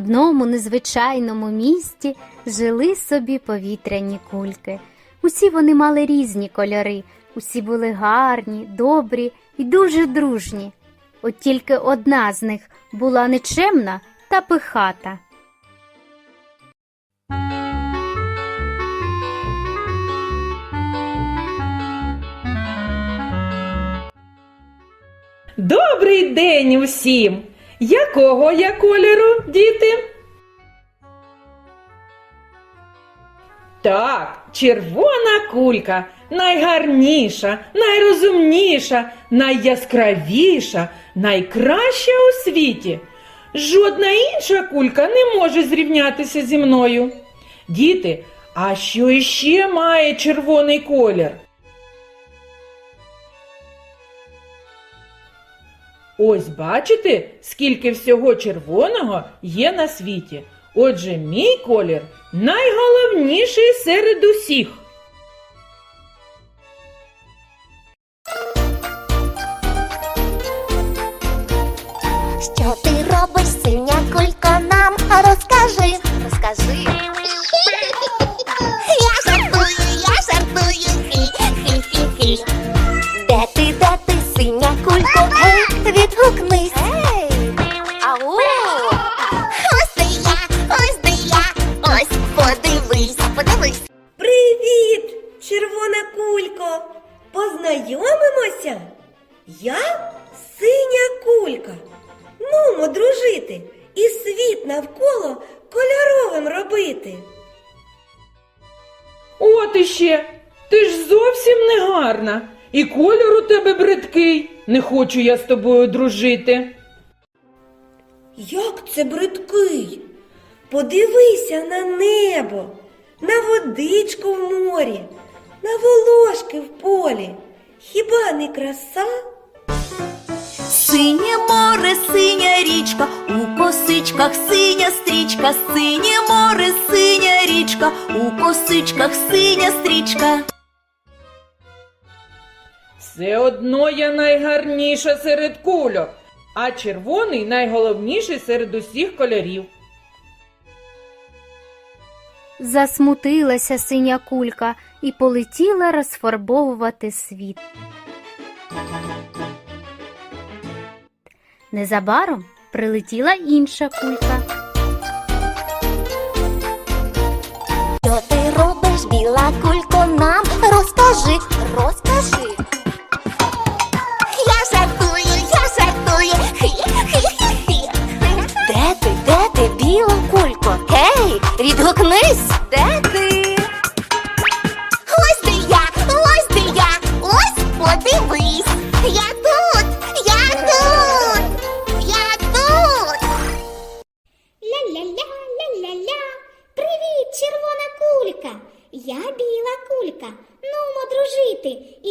Одному незвичайному місті жили собі повітряні кульки. Усі вони мали різні кольори, усі були гарні, добрі і дуже дружні. От тільки одна з них була нечемна та пихата. Добрий день усім! Якого я кольору, діти? Так, червона кулька найгарніша, найрозумніша, найяскравіша, найкраща у світі. Жодна інша кулька не може зрівнятися зі мною. Діти, а що іще має червоний колір? Ось бачите, скільки всього червоного є на світі. Отже, мій колір найголовніший серед усіх. Подивись, подивись. Привіт, червона кулько! Познайомимося? Я синя кулька. Нумо дружити і світ навколо кольоровим робити. От іще, ти ж зовсім не гарна. І колір у тебе бридкий. Не хочу я з тобою дружити. Як це бридкий? Подивися на небо, на водичку в морі, на волошки в полі. Хіба не краса? Синє море, синя річка, у косичках синя стрічка, синє море, синя річка, у косичках синя стрічка. Все одно я найгарніша серед кульок, а червоний найголовніший серед усіх кольорів. Засмутилася синя кулька і полетіла розфарбовувати світ. Незабаром прилетіла інша кулька.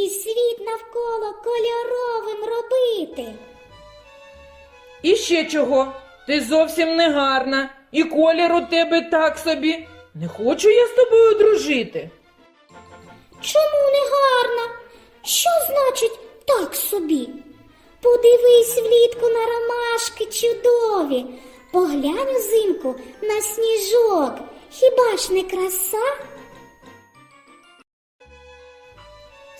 І світ навколо кольоровим робити. І ще чого? Ти зовсім не гарна, і колір у тебе так собі. Не хочу я з тобою дружити. Чому не гарна? Що значить так собі? Подивись влітку на ромашки чудові. Поглянь взимку на сніжок. Хіба ж не краса?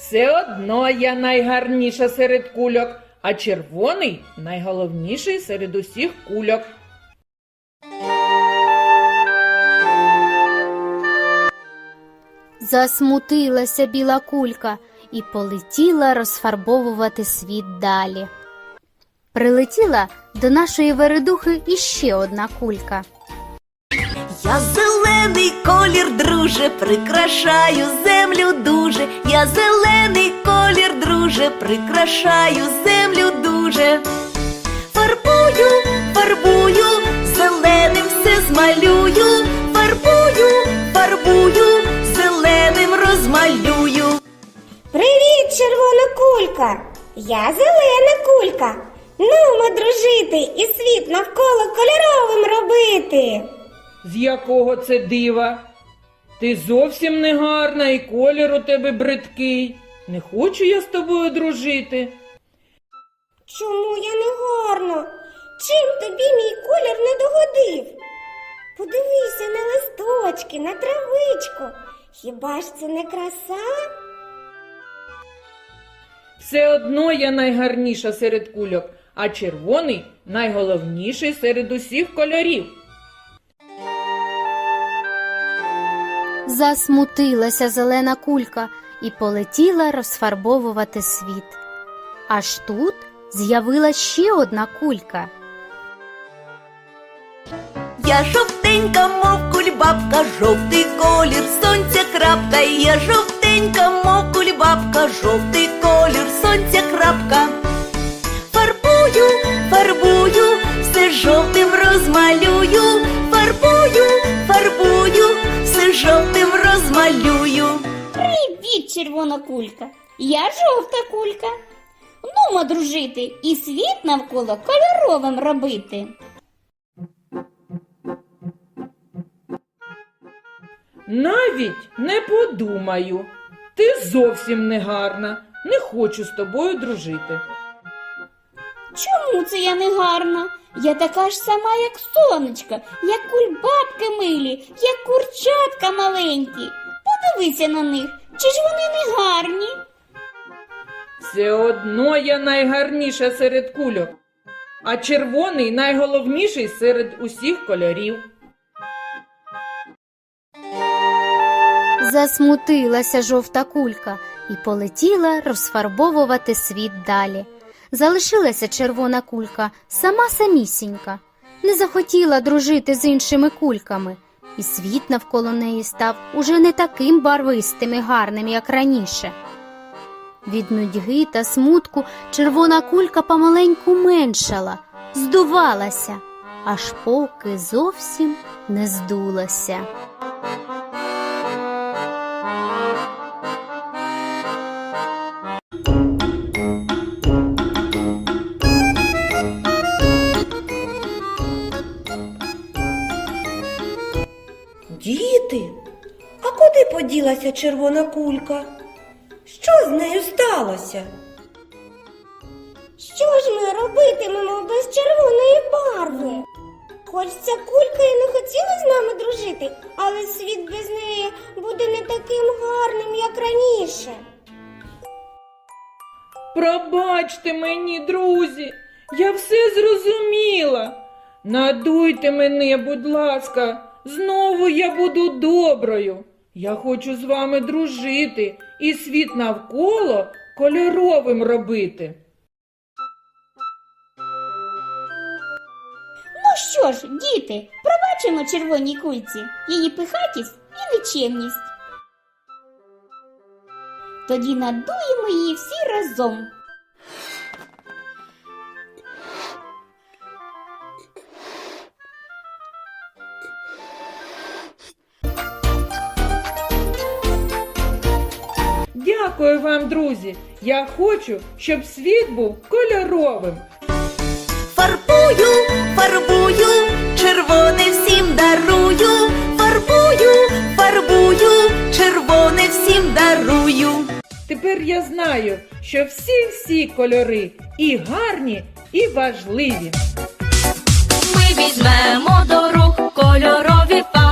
Все одно я найгарніша серед кульок, а червоний найголовніший серед усіх кульок. Засмутилася біла кулька і полетіла розфарбовувати світ далі. Прилетіла до нашої вередухи іще одна кулька. Я друже, прикрашаю землю дуже. Я зелений колір, друже, прикрашаю землю дуже. Фарбую, фарбую, зеленим все змалюю. Фарбую, фарбую, зеленим розмалюю. Привіт, червона кулька! Я зелена кулька. Нумо дружити і світ навколо кольоровим робити. З якого це дива? Ти зовсім не гарна, і колір у тебе бридкий. Не хочу я з тобою дружити. Чому я не гарна? Чим тобі мій колір не догодив? Подивися на листочки на травичку. Хіба ж це не краса? Все одно я найгарніша серед кульок, а червоний найголовніший серед усіх кольорів. Засмутилася зелена кулька і полетіла розфарбовувати світ. Аж тут з'явилась ще одна кулька. Я жовтенька, мов кульбабка, жовтий колір сонця крапка. Я жовтенька, мов кульбабка, жовтий колір сонця крапка. Фарбую, фарбую, все жовтим розмалюю. Фарбую, фарбую, все жовтим розмалюю. Привіт, червона кулька. Я жовта кулька. Нумо дружити і світ навколо кольоровим робити. Навіть не подумаю. Ти зовсім не гарна. Не хочу з тобою дружити. Чому це я не гарна? Я така ж сама, як сонечко, як кульбабки милі, як курчатка маленькі. Подивися на них, чи ж вони не гарні? Все одно я найгарніша серед кульок, а червоний найголовніший серед усіх кольорів. Засмутилася жовта кулька і полетіла розфарбовувати світ далі. Залишилася червона кулька сама самісінька, не захотіла дружити з іншими кульками, і світ навколо неї став уже не таким барвистим і гарним, як раніше. Від нудьги та смутку червона кулька помаленьку меншала, здувалася, аж поки зовсім не здулася. Куди червона кулька? Що з нею сталося? Що ж ми робитимемо без червоної барви? Хоч ця кулька і не хотіла з нами дружити, але світ без неї буде не таким гарним, як раніше. Пробачте мені, друзі, я все зрозуміла. Надуйте мене, будь ласка, знову я буду доброю. Я хочу з вами дружити і світ навколо кольоровим робити. Ну що ж, діти, пробачимо червоній кульці її пихатість і нечемність. Тоді надуємо її всі разом. Дякую вам, друзі. Я хочу, щоб світ був кольоровим. Фарбую, фарбую, червоне всім дарую. Фарбую, фарбую, червоне всім дарую. Тепер я знаю, що всі-всі кольори і гарні, і важливі. Ми візьмемо до рук кольорові фарби,